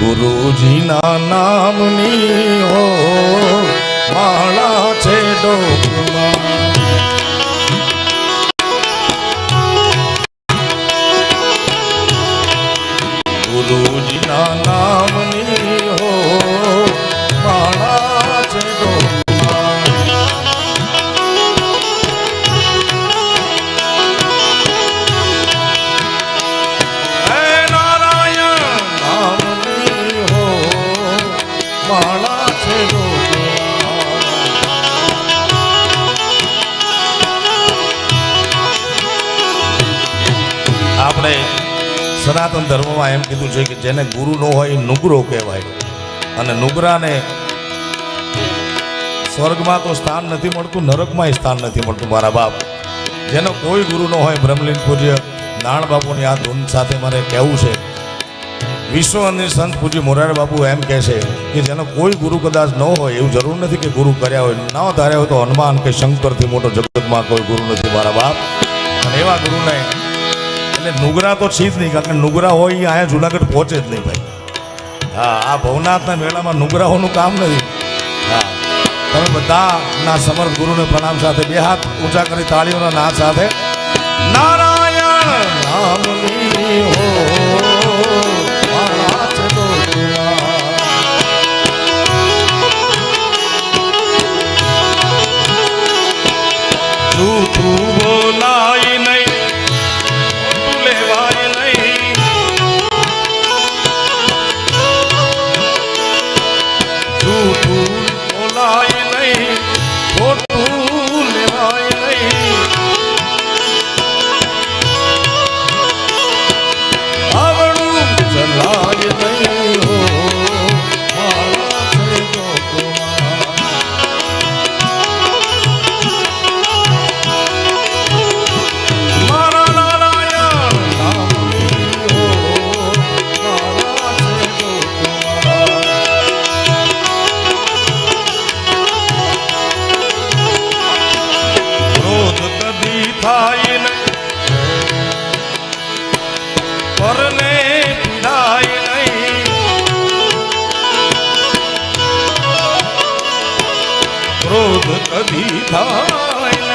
ગુરુજીના નામની હો માળા છે ડોકમાં સનાતન ધર્મમાં એમ કીધું છે કે જેને ગુરુ ન હોય એ નુગરો કહેવાય. અને નુગરાને સ્વર્ગમાં તો સ્થાન નથી મળતું, નરકમાં સ્થાન નથી મળતું, મારા બાપ. જેનો કોઈ ગુરુ ન હોય, બ્રહ્મલીન પૂજ્ય નાણ બાપુની આ ધૂન સાથે મારે કહેવું છે. વિશ્વ અને સંત પૂજ્ય મોરારી બાપુ એમ કહે છે કે જેનો કોઈ ગુરુ કદાચ ન હોય, એવું જરૂર નથી કે ગુરુ કર્યા હોય. ના ધાર્યા હોય તો હનુમાન કે શંકરથી મોટો જગતમાં કોઈ ગુરુ નથી, મારા બાપ. અને એવા ગુરુને એટલે નુગરા તો છે જ નહીં, કારણ કે નુગરા હોય એ અહીંયા જુનાગઢ પહોંચે જ નહીં ભાઈ. હા, આ ભવનાથના મેળામાં નુગરાઓનું કામ નથી. હા, તમે બધા ના સમર્થ ગુરુને પ્રણામ સાથે, બે હાથ ઊંચા કરી તાળીઓના નાદ સાથે, નારાયણ નામની. જૂઠું બોલાય નહીં. ક્રોધ કદી થાય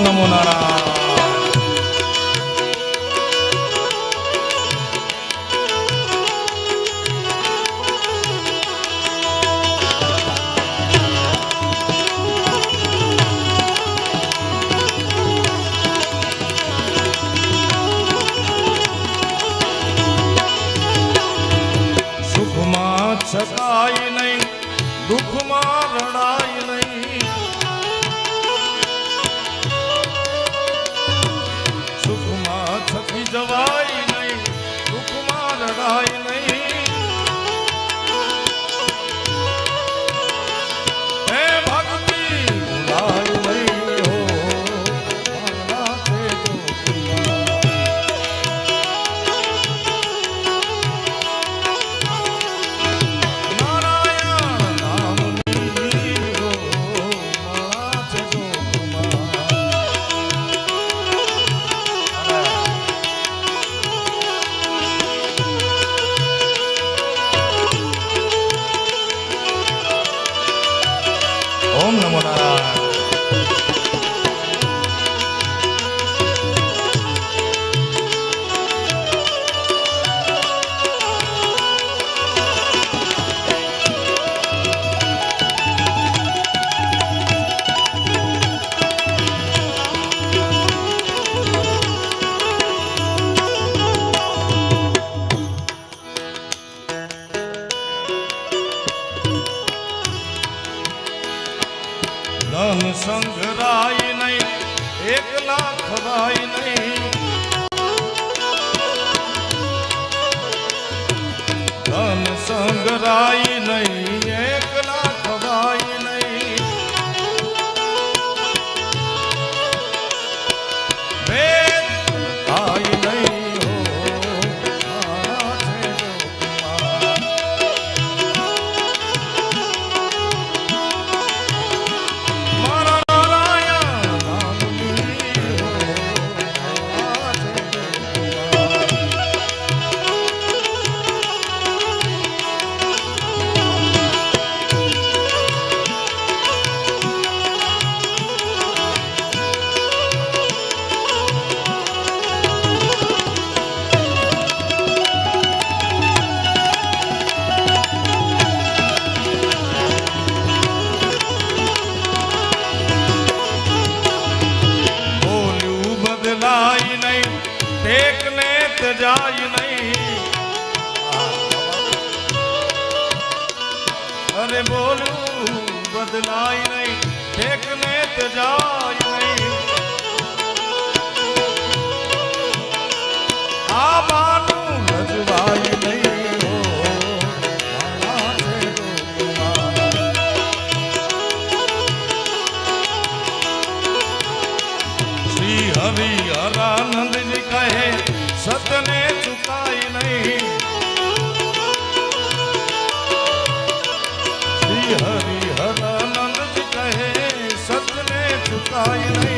નમો નારાયણ છકાય નહીં દુઃખમાં રડાય દુઃખમાં સંઘરાય નહીં એકલા ખરાય નહીં. ધન સંઘરાય નહીં. વેત જાય નહીં અરે બોલું બદલાય નહીં ઠેક વેત જાય નહીં આ સતને ચુકાય નહીં. હરિ હરાનંદ કહે સતને ચુકાય નહીં.